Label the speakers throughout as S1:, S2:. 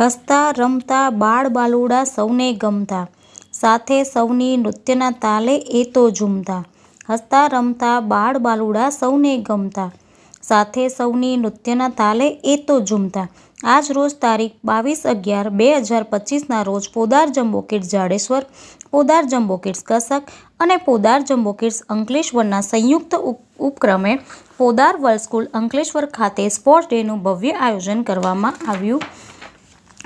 S1: હસતા, રમતા, બાળ બાલુડા સૌને ગમતા. સાથે સૌની નૃત્યના તાલે એ તો ઝૂમતા. હસતા, રમતા, બાળ બાલુડા સૌને ગમતા. સાથે સૌની નૃત્યના તાલે એ તો ઝૂમતા. આજ રોજ તારીખ બાવીસ અગિયાર બે હજાર પચીસના રોજ Podar jumbo kids Jadeshwar, Podar jumbo kids Kasak અને પોદાર જમ્બો કિડ્સ અંકલેશ્વરના સંયુક્ત ઉપ, ઉપક્રમે પોદાર વર્લ્ડ સ્કૂલ અંકલેશ્વર ખાતે સ્પોર્ટ્સ ડેનું ભવ્ય આયોજન કરવામાં આવ્યું.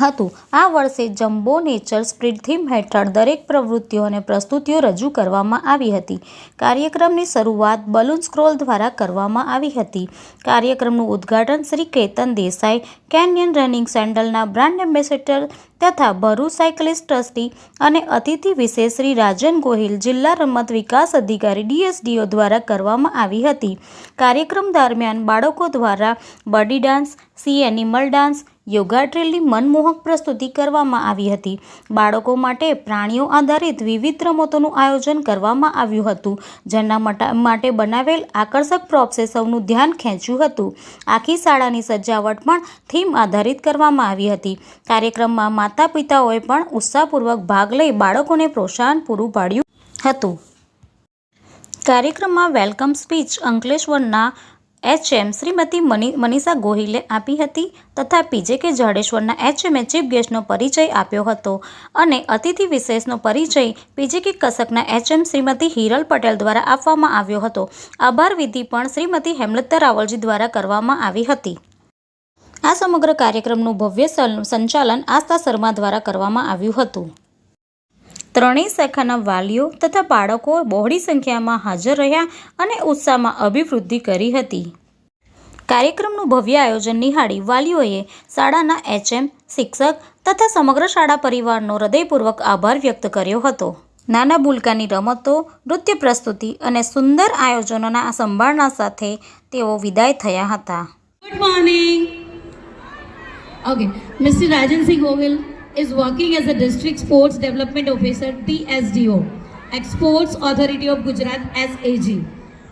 S1: હતું. આ વર્ષે જમ્બો નેચર સ્પ્રીડ થીમ હેઠળ દરેક પ્રવૃત્તિઓ અને પ્રસ્તુતિઓ રજૂ કરવામાં આવી હતી. કાર્યક્રમની શરૂઆત બલૂન સ્ક્રોલ દ્વારા કરવામાં આવી હતી. કાર્યક્રમનું ઉદ્ઘાટન શ્રી કેતન દેસાઈ, કેન્યન રનિંગ સેન્ડલના બ્રાન્ડ એમ્બેસેડર તથા ભરૂચ સાયકલિસ્ટ ટ્રસ્ટી અને અતિથિ વિશેષ શ્રી રાજન ગોહિલ જિલ્લા રમત વિકાસ અધિકારી ડીએસડીઓ દ્વારા કરવામાં આવી હતી. કાર્યક્રમ દરમિયાન બાળકો દ્વારા buddy dance, sea animal dance yoga ટ્રેલની મનમોહક પ્રસ્તુતિ કરવામાં આવી હતી. બાળકો માટે પ્રાણીઓ આધારિત વિવિધ રમતોનું આયોજન કરવામાં આવ્યું હતું. જેના માટે બનાવેલ આકર્ષક પ્રોપ્સે સૌનું ધ્યાન ખેંચ્યું હતું. આખી શાળાની સજાવટ પણ થીમ આધારિત કરવામાં આવી હતી. કાર્યક્રમમાં માતા પિતાઓએ પણ ઉત્સાહપૂર્વક ભાગ લઈ બાળકોને પ્રોત્સાહન પૂરું પાડ્યું હતું. કાર્યક્રમમાં વેલકમ સ્પીચ અંકલેશ્વરના એચએમ શ્રીમતી મની, મનીષા ગોહિલે આપી હતી તથા પીજેકે જાડેશ્વરના એચએમએ ચીફ ગેસ્ટનો પરિચય આપ્યો હતો અને અતિથિ વિશેષનો પરિચય પીજેકે કસકના એચએમ શ્રીમતી હિરલ પટેલ દ્વારા આપવામાં આવ્યો હતો. આભાર વિધિ પણ શ્રીમતી હેમલતા રાવલજી દ્વારા કરવામાં આવી હતી. આ સમગ્ર કાર્યક્રમનું ભવ્ય સંચાલન આસ્થા શર્મા દ્વારા કરવામાં આવ્યું હતું. ત્રણેય શાખાના વાલીઓ તથા બાળકો બહોળી સંખ્યામાં હાજર રહ્યા અને ઉત્સાહમાં અભિવૃદ્ધિ કરી હતી. કાર્યક્રમનું ભવ્ય આયોજન નિહાળી વાલીઓએ શાળાના એચએમ, શિક્ષક તથા સમગ્ર શાળા પરિવારનો હૃદયપૂર્વક આભાર વ્યક્ત કર્યો હતો. નાના બુલકાની રમતો, નૃત્ય પ્રસ્તુતિ અને સુંદર આયોજનોના સંભાળના સાથે તેઓ વિદાય થયા હતા.
S2: Good morning okay mister Rajansingh Govil is working as a District Sports Development Officer, DSDO, at Sports Authority of Gujarat SAG.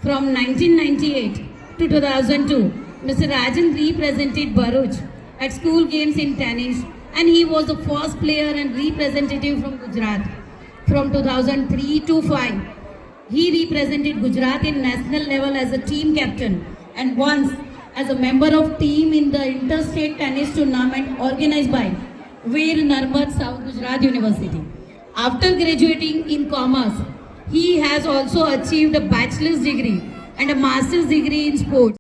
S2: From 1998 to 2002, Mr. Rajan represented Bharuch at school games in tennis and he was the first player and representative from Gujarat. From 2003 to 5, he represented Gujarat in national level as a team captain and once as a member of team in the interstate tennis tournament organized by Veer Narmad South Gujarat University. After graduating in commerce, he has also achieved a bachelor's degree and a master's degree in sports.